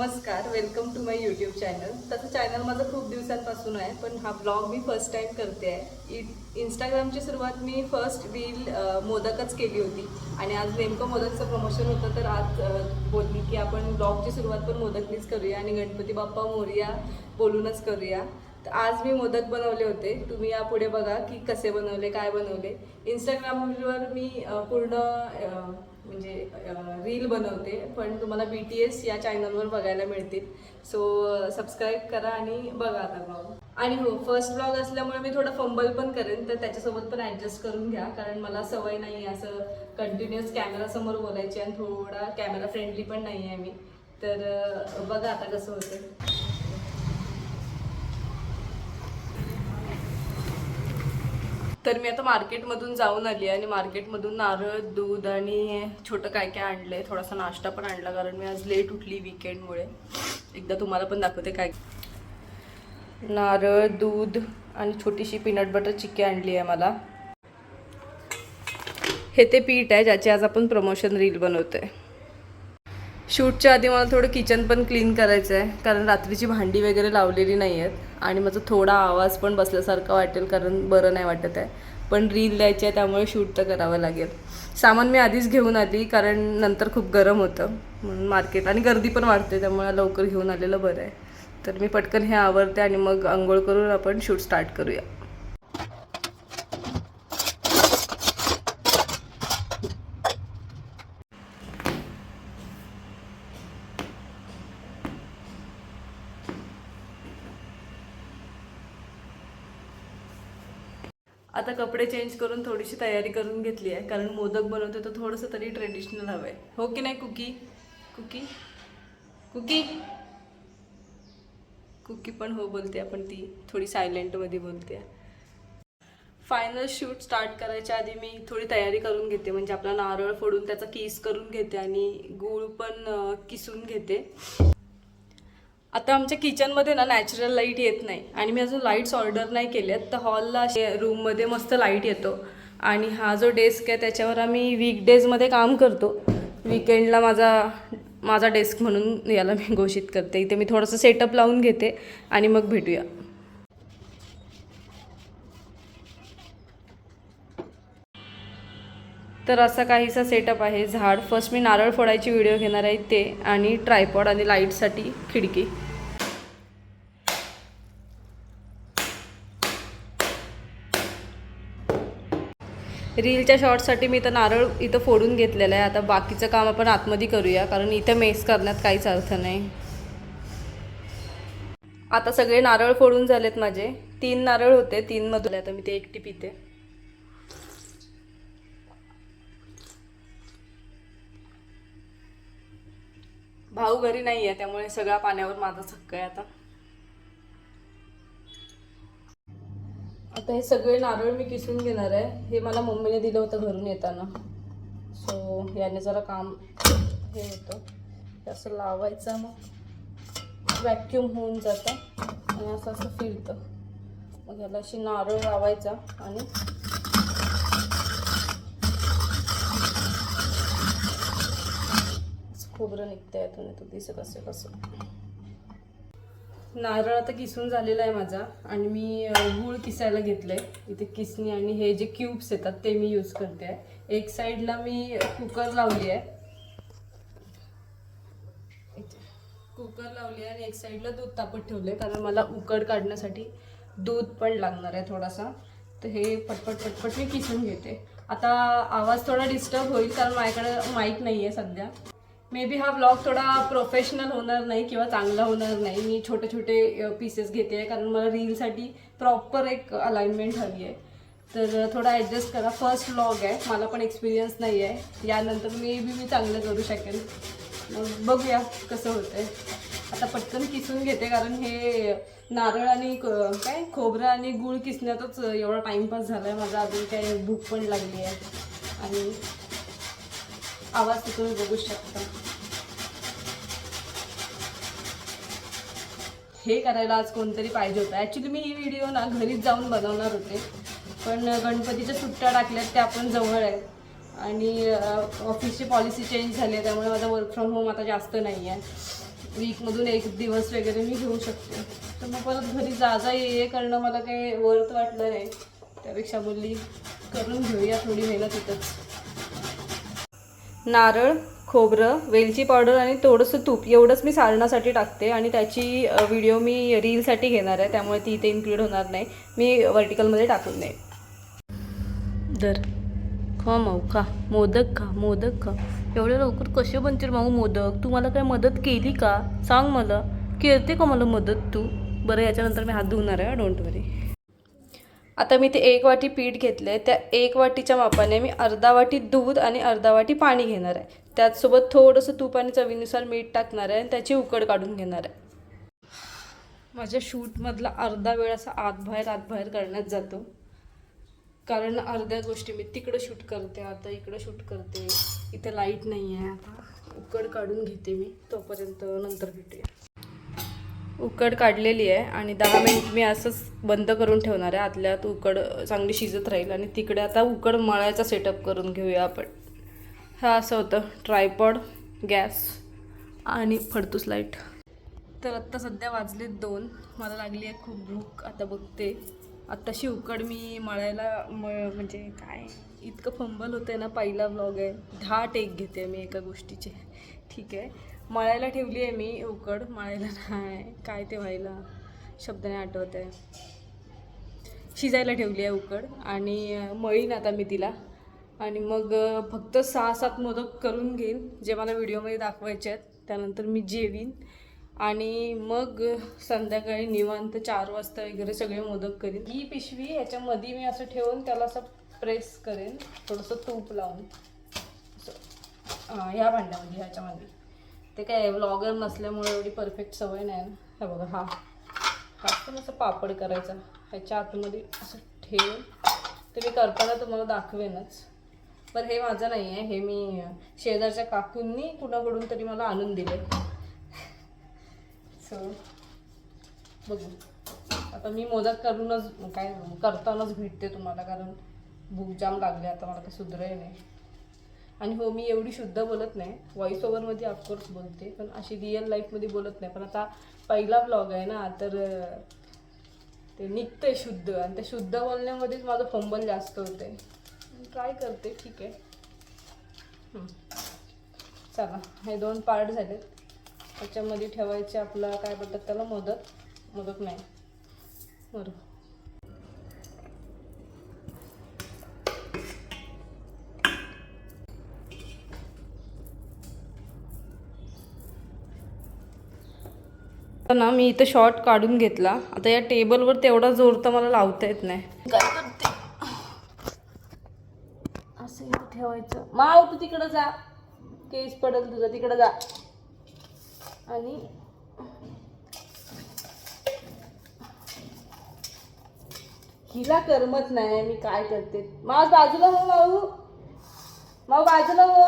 नमस्कार welcome to my YouTube channel तसं channel माझं खूप दिवसांपासून आहे पण हा ब्लॉग मी फर्स्ट टाइम करते आहे. इ इंस्टाग्रामची सुरुवात मी फर्स्ट रील मोदकच केली होती. आणि आज नेमकं मोदकचं प्रमोशन होतं तर आज बोलली की आपण ब्लॉगची सुरुवात पण मोदकनीच करूया आणि गणपती बाप्पा मोरया बोलूनच करूया. तर आज मी मोदक बनवले होते. तुम्ही यापुढे बघा की कसे बनवले काय बनवले. इंस्टाग्रामवर मी पूर्ण म्हणजे रील बनवते पण तुम्हाला बी टी एस या चॅनलवर बघायला मिळतील. सो सबस्क्राईब करा आणि बघा आता ब्लॉग आणि हो फर्स्ट ब्लॉग असल्यामुळे मी थोडं फंबल पण करेन तर त्याच्यासोबत पण ॲडजस्ट करून घ्या कारण मला सवय नाही आहे असं कंटिन्युअस कॅमेरासमोर बोलायची आणि थोडा कॅमेरा फ्रेंडली पण नाही आहे मी. तर बघा आता कसं होतं तर मी आता मार्केटमधून जाऊन आली आणि मार्केटमधून नारळ दूध आणि छोटं काय काय आणलं आहे थोडासा नाश्ता पण आणला कारण मी आज लेट उठली विकेंडमुळे एकदा तुम्हाला पण दाखवते काय. नारळ दूध आणि छोटीशी पीनट बटर चिक्की आणली आहे मला. हे ते पीठ आहे ज्याचे आज आपण प्रमोशन रील बनवतोय. शूटच्या आधी मला थोडं किचन पण क्लीन करायचं आहे कारण रात्रीची भांडी वगैरे लावलेली नाही आहेत आणि माझा थोडा आवाज पण बसल्यासारखा वाटेल कारण बरं नाही वाटत आहे. पण रील द्यायची आहे त्यामुळे शूट तर करावं लागेल. सामान मी आधीच घेऊन आली कारण नंतर खूप गरम होतं. म्हणून मार्केट आणि गर्दी पण वाढते त्यामुळे लवकर घेऊन आलेलं बरं आहे. तर मी पटकन हे आवडते आणि मग आंघोळ करून आपण शूट स्टार्ट करूया. आता कपडे चेंज करून थोडीशी तयारी करून घेतली आहे. कारण मोदक बनवते तर थोडंसं तरी ट्रेडिशनल हवं आहे हो की नाही कुकी? कुकी? कुकी? कुकी पण हो बोलते आपण ती थोडी सायलेंटमध्ये बोलते. फायनल शूट स्टार्ट करायच्या आधी मी थोडी तयारी करून घेते. म्हणजे आपला नारळ फोडून त्याचा किस करून घेते आणि गूळ पण किसून घेते. आता आमच्या किचनमध्ये ना नॅचरल लाइट येत नाही. आणि मी अजून लाईट्स ऑर्डर नाही केल्यात तर हॉलला रूममध्ये मस्त लाइट येतो. आणि हा जो डेस्क आहे त्याच्यावर आम्ही वीकडेजमध्ये काम करतो. विकेंडला माझा माझा डेस्क म्हणून याला मी घोषित करते. इथे मी थोडंसं सेटअप लावून घेते. आणि मग भेटूया. तर असा काहीसा सेटअप आहे. झाड फर्स्ट मी नारळ फोडायची व्हिडिओ घेणार आहे ते आणि ट्रायपॉड आणि लाईटसाठी खिडकी. रीलच्या शॉर्टसाठी मी तर नारळ इथं फोडून घेतलेलं आहे. आता बाकीचं काम आपण आतमध्ये करूया कारण इथं मेस करण्यात काहीच अर्थ नाही. आता सगळे नारळ फोडून झालेत माझे. तीन नारळ होते तीनमधून आता मी ते एकटी पिते भाऊ घरी नाही आहे त्यामुळे सगळ्या पाण्यावर माझा हक्क आहे आता. आता हे सगळे नारळ मी किसून घेणार आहे. हे मला मम्मीने दिलं होतं घरून येताना. सो याने जरा काम हे होतं. हे असं लावायचं मग. व्हॅक्यूम होऊन जातं. आणि असं असं फिरतं. मग याला अशी नारळ लावायचा आणि खोबरं निघतं यातून तो दिसत असेल असं. नारळ आता किसून झालेला आहे माझा आणि मी गूळ किसायला घेतलं आहे इथे किसणी आणि हे जे क्यूब्स येतात ते मी यूज करते आहे एक साईडला मी कुकर लावली आहे. कुकर लावली आहे आणि एक साईडला दूध तापत ठेवले कारण मला उकड काढण्यासाठी दूध पण लागणार आहे थोडासा. तर हे पटपट पटपट मी किसून घेते. आता आवाज थोडा डिस्टर्ब होईल कारण माझ्याकडे माईक नाही आहे सध्या. मे बी हा ब्लॉग थोडा प्रोफेशनल होणार नाही किंवा चांगला होणार नाही. मी छोटे छोटे पीसेस घेते आहे कारण मला रीलसाठी प्रॉपर एक अलाइनमेंट हवी आहे. तर थोडा ॲडजस्ट करा. फर्स्ट ब्लॉग आहे. मला पण एक्सपिरियन्स नाही आहे. यानंतर मे बी मी चांगलं करू शकेन. मग बघूया कसं होतं आहे आता पटकन किसून घेते कारण हे नारळ आणि क- काय? खोबरं आणि गूळ किसण्यातच एवढा टाइमपास झाला आहे माझा अजून काय भूक पण लागली आहे. आणि आवाज तिथून बघू शकता. हे करायला आज कोणतरी पाहिजे होतं. ॲक्च्युली मी ही व्हिडिओ ना घरीच जाऊन बनवणार होते. पण गणपतीच्या सुट्ट्या टाकल्यात त्या आपण जवळ आहे आणि ऑफिसची पॉलिसी चेंज झाली आहे त्यामुळे माझा वर्क फ्रॉम होम आता जास्त नाही आहे. वीकमधून एक दिवस वगैरे मी घेऊ शकते. तर मग परत घरी जा जा ये करणं मला काही वर्थ वाटलं नाही. त्यापेक्षा बोलली करून घेऊया थोडी मेहनत इथंच. नारळ खोबरं वेलची पावडर आणि थोडंसं तूप एवढंच मी सारणासाठी टाकते आणि त्याची व्हिडिओ मी रीलसाठी घेणार आहे त्यामुळे ती इथे इन्क्लूड होणार नाही. मी वर्टिकलमध्ये टाकून नाही दर खा माऊ खा. मोदक खा मोदक खा. एवढ्या लवकर कसे बनतील माऊ मोदक? तू मला काय मदत केली का? सांग मला. करते का मला मदत तू? बरं याच्यानंतर मी हात धुवणार आहे डोंट वरी आता मी ते एक वाटी पीठ घेतलं आहे त्या एक वाटीच्या मापाने मी अर्धा वाटी दूध आणि अर्धा वाटी पाणी घेणार आहे. त्याचसोबत थोडंसं तूप आणि चवीनुसार मीठ टाकणार आहे आणि त्याची उकड काढून घेणार आहे. माझ्या शूटमधला अर्धा वेळ असा आत बाहेर करण्यात जातो. कारण अर्ध्या गोष्टी मी तिकडं शूट करते आता इकडं शूट करते. इथे लाइट नाही आहे आता उकड काढून घेते मी. तोपर्यंत नंतर भेटूया. उकड काढलेली आहे आणि दहा मिनिट मी असंच बंद करून ठेवणार आहे. आतल्यात उकड चांगली शिजत राहील आणि तिकडे आता उकड मळायचा सेटअप करून घेऊया आपण. हा असं होतं. ट्रायपॉड गॅस आणि फडतूस लाइट तर आत्ता सध्या वाजलेत दोन. मला लागली आहे खूप भूक. आता बघते. आत्ताशी उकड मी मळायला म म्हणजे काय इतकं फंबल होतं आहे ना पहिला ब्लॉग आहे. दहा टेक घेते मी एका गोष्टीचे. ठीक आहे. मळायला ठेवली आहे मी उकड. मळायला नाही. काय ते व्हायला? शब्द नाही आठवत आहे. शिजायला ठेवली आहे उकड आणि मळीन आता मी तिला. आणि मग फक्त सहा सात मोदक करून घेईन. जे मला व्हिडिओमध्ये दाखवायचे आहेत त्यानंतर मी जेवीन. आणि मग संध्याकाळी निवांत चार वाजता वगैरे सगळे मोदक करीन. ही पिशवी याच्यामध्ये मी असं ठेवून त्याला असं प्रेस करेन. थोडंसं तूप लावून. ह्या भांड्यामध्ये ह्याच्यामध्ये. ते काय व्लॉगर नसल्यामुळे एवढी परफेक्ट सवय नाही ना. हे बघा हा. हा असं पापड करायचा. ह्याच्या आतमध्ये असं ठेवून ते मी करताना तुम्हाला दाखवेनच. पण हे माझं नाही आहे हे मी शेजारच्या काकूंनी कुणाकडून तरी मला आणून दिले सो बघू. आता मी मोदक करूनच काय करतानाच भेटते तुम्हाला कारण भूक जाम लागले. आता मला काही सुधरही नाही. आणि हो मी एवढी शुद्ध बोलत नाही. व्हॉइस ओव्हरमध्ये ऑफकोर्स बोलते पण अशी रिअल लाईफमध्ये बोलत नाही. पण आता पहिला ब्लॉग आहे ना तर ते ते निघतंय शुद्ध. आणि त्या शुद्ध बोलण्यामध्येच माझं फंबल जास्त होते ट्राय करते ठीक आहे. चला हे दोन पार्ट झालेत. त्याच्यामध्ये ठेवायचे आपला काय बोलतात त्याला मोदक मोदक नाही. बरं. आता ना मी इथं शॉर्ट काढून घेतला. आता या टेबलवर तेवढा जोर तर मला लावता येत नाही. काय करते असं इथं ठेवायचं. माव तू तिकडं जा. केस पडेल तुझा. तिकडं जा. आणि हिला करमत नाही मी काय करते. माव बाजूला हो माऊ माऊ बाजूला हो.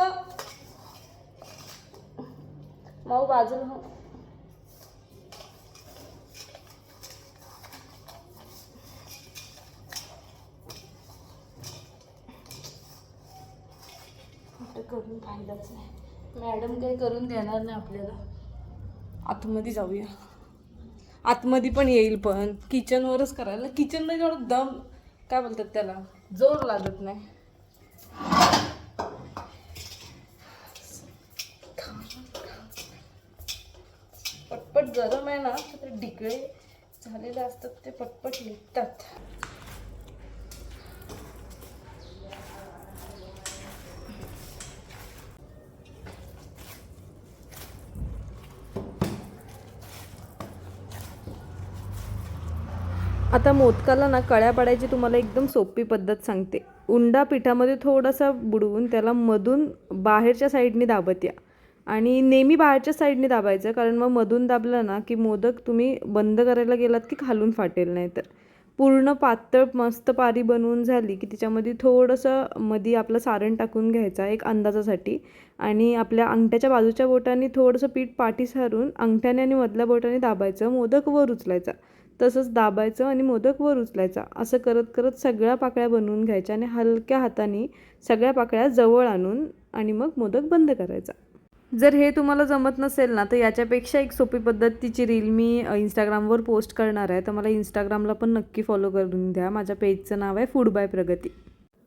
माऊ बाजूला हो आता करून फायदाच नाही. मॅडम काही करून देणार नाही आपल्याला. आतमध्ये जाऊया. आतमध्ये पण येईल पण. किचनवरच करायला. किचनमध्ये जेवढं दम. काय बोलतात त्याला? जोर लागत नाही. पटपट गरम आहे ना तर डिकळे ढिकळे झालेले असतात ते पटपट निघतात. आता मोदकाला ना कळ्या पाडायची तुम्हाला एकदम सोपी पद्धत सांगते. उंडा पिठामध्ये थोडासा बुडवून त्याला मधून बाहेरच्या साईडने दाबत या. आणि नेहमी बाहेरच्या साईडने दाबायचं कारण मग मधून दाबलं ना की मोदक तुम्ही बंद करायला गेलात की खालून फाटेल नाही तर पूर्ण पातळ मस्त पारी बनवून झाली की तिच्यामध्ये थोडंसं मधी आपलं सारण टाकून घ्यायचं एक अंदाजासाठी. आणि आपल्या अंगठ्याच्या बाजूच्या बोटाने थोडंसं पीठ पाठी सारून अंगठ्याने आणि मधल्या बोटाने दाबायचं मोदक वर उचलायचा. तसंच दाबायचं आणि मोदक वर उचलायचा. असं करत करत सगळ्या पाकळ्या बनवून घ्यायच्या आणि हलक्या हाताने सगळ्या पाकळ्या जवळ आणून आणि मग मोदक बंद करायचा. जर हे तुम्हाला जमत नसेल ना तर याच्यापेक्षा एक सोपी पद्धतीची रील मी इंस्टाग्रामवर पोस्ट करणार आहे. तर मला इंस्टाग्रामला पण नक्की फॉलो करून द्या. माझ्या पेजचं नाव आहे फूड बाय प्रगती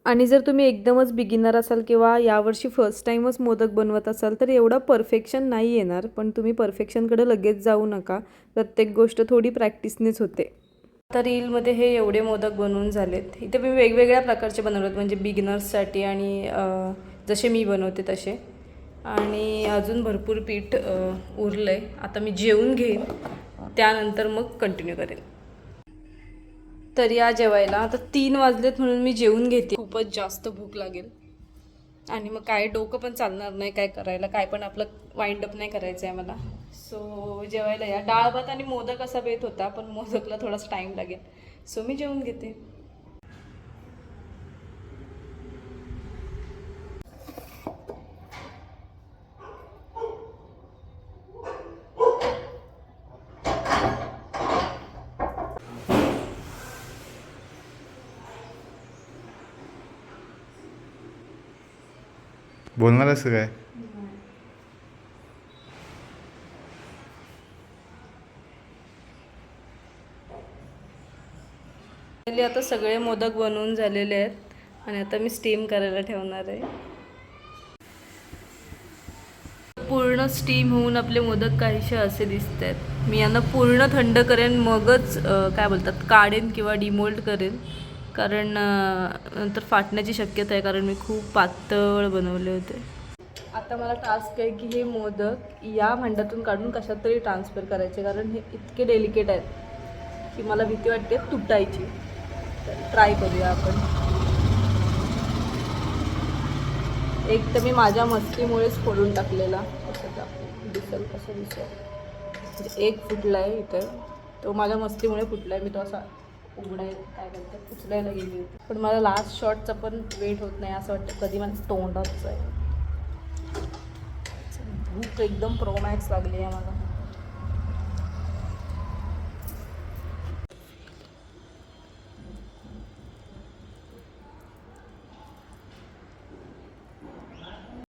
आणि जर तुम्ही एकदमच बिगिनर असाल किंवा यावर्षी फर्स्ट टाईमच मोदक बनवत असाल तर एवढं परफेक्शन नाही येणार. पण तुम्ही परफेक्शनकडे लगेच जाऊ नका. प्रत्येक गोष्ट थोडी प्रॅक्टिसनेच होते. आता रीलमध्ये हे एवढे मोदक बनवून झालेत. इथे मी वेगवेगळ्या प्रकारचे बनवलेत. म्हणजे बिगिनर्ससाठी आणि जसे मी बनवते तसे. आणि अजून भरपूर पीठ उरलं आहे आता मी जेवून घेईन. त्यानंतर मग कंटिन्यू करेन. तर या जेवायला. आता तीन वाजलेत म्हणून मी जेवून घेते. खूपच जास्त भूक लागेल. आणि मग काय डोकं पण चालणार नाही काय करायला. काय पण आपलं वाइंड अप नाही करायचं आहे मला. सो जेवायला या. डाळ भात आणि मोदक असा बेत होता पण मोदकला थोडासा टाईम लागेल. सो मी जेवून घेते. बोलणार असं काय? आता सगळे मोदक बनवून झालेले आहेत आणि आता मी स्टीम करायला ठेवणार आहे. पूर्ण स्टीम होऊन आपले मोदक काहीसे असे दिसत आहेत. मी यांना पूर्ण थंड करेन मगच काय बोलतात काढेन किंवा डिमोल्ड करेन. कारण नंतर फाटण्याची शक्यता आहे कारण मी खूप पातळ बनवले होते. आता मला टास्क आहे की हे मोदक या भांड्यातून काढून कशात तरी ट्रान्सफर करायचे कारण हे इतके डेलिकेट आहेत की मला भीती वाटते तुटायची. ट्राय करूया आपण. एक तर मी माझ्या मस्तीमुळेच फोडून टाकलेला. असं दिसेल कसं दिसेल. म्हणजे एक फुटला आहे इथं. तो माझ्या मस्तीमुळे फुटला आहे मी तो असा उघडाय काय बोलतात उचलायला गेली होती. पण मला लास्ट शॉटचा पण वेट होत नाही असं वाटतं कधी माझं तोंडाच आहे. भूक एकदम प्रोमॅक्स लागली आहे मला.